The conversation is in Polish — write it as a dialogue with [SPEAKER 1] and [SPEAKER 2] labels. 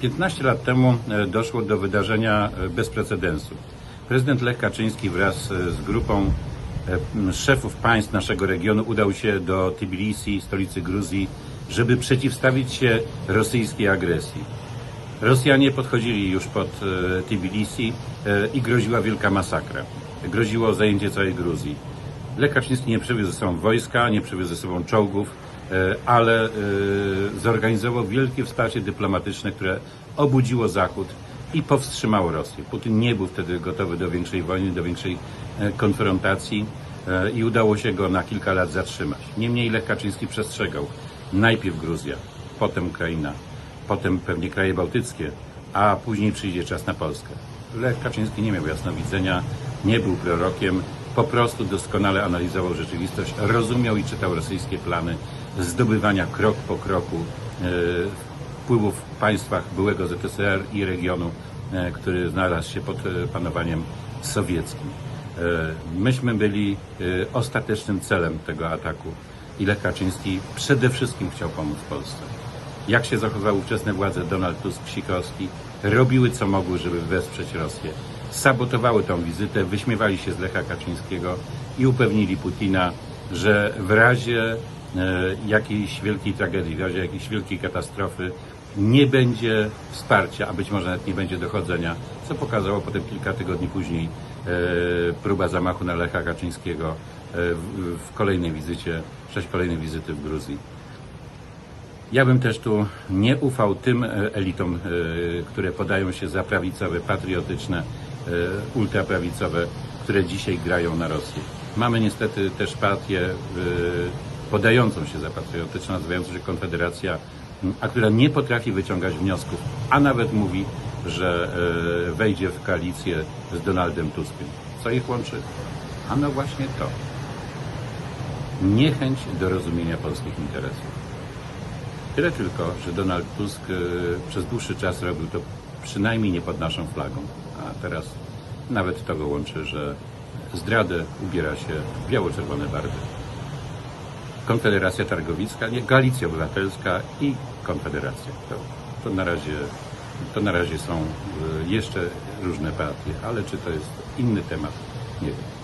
[SPEAKER 1] 15 lat temu e, doszło do wydarzenia e, bez precedensu. Prezydent Lech Kaczyński wraz e, z grupą szefów państw naszego regionu udał się do Tbilisi, stolicy Gruzji, żeby przeciwstawić się rosyjskiej agresji. Rosjanie podchodzili już pod Tbilisi i groziła wielka masakra. Groziło zajęcie całej Gruzji. Lech Kaczyński nie przywiózł ze sobą wojska, nie przywiózł ze sobą czołgów, ale e, zorganizował wielkie wsparcie dyplomatyczne, które obudziło Zachód i powstrzymało Rosję. Putin nie był wtedy gotowy do większej wojny, do większej e, konfrontacji e, i udało się go na kilka lat zatrzymać. Niemniej Lech Kaczyński przestrzegał. Najpierw Gruzja, potem Ukraina, potem pewnie kraje bałtyckie, a później przyjdzie czas na Polskę. Lech Kaczyński nie miał jasnowidzenia, nie był prorokiem, po prostu doskonale analizował rzeczywistość, rozumiał i czytał rosyjskie plany zdobywania krok po kroku e, wpływów w państwach byłego ZSRR i regionu, e, który znalazł się pod e, panowaniem sowieckim. Myśmy byli ostatecznym celem tego ataku i Lech Kaczyński przede wszystkim chciał pomóc Polsce jak się zachowały ówczesne władze Donald Tusk, Sikorski, robiły co mogły, żeby wesprzeć Rosję. Sabotowały tą wizytę, wyśmiewali się z Lecha Kaczyńskiego i upewnili Putina, że w razie jakiejś wielkiej tragedii, w razie jakiejś wielkiej katastrofy nie będzie wsparcia, a być może nawet nie będzie dochodzenia, co pokazało potem kilka tygodni później e, próba zamachu na Lecha Kaczyńskiego e, w, kolejnej wizycie, czasie kolejnej wizyty w Gruzji. Ja bym też tu nie ufał tym e, elitom, e, które podają się za prawicowe, patriotyczne, e, ultraprawicowe, które dzisiaj grają na Rosję. Mamy niestety też partię e, podającą się za patriotyczną, nazywającą się Konfederacja, a która nie potrafi wyciągać wniosków, a nawet mówi, że e, wejdzie w koalicję z Donaldem Tuskiem. Co ich łączy? A no właśnie to. Niechęć do rozumienia polskich interesów. Tyle tylko, że Donald Tusk e, przez dłuższy czas robił to przynajmniej nie pod naszą flagą, a teraz nawet to go łączy, że zdradę ubiera się w biało-czerwone barwy. Konfederacja Targowicka, nie, Koalicja Obywatelska i Konfederacja. To, to, na razie, to na razie są e, jeszcze różne partie, ale czy to jest inny temat, nie wiem.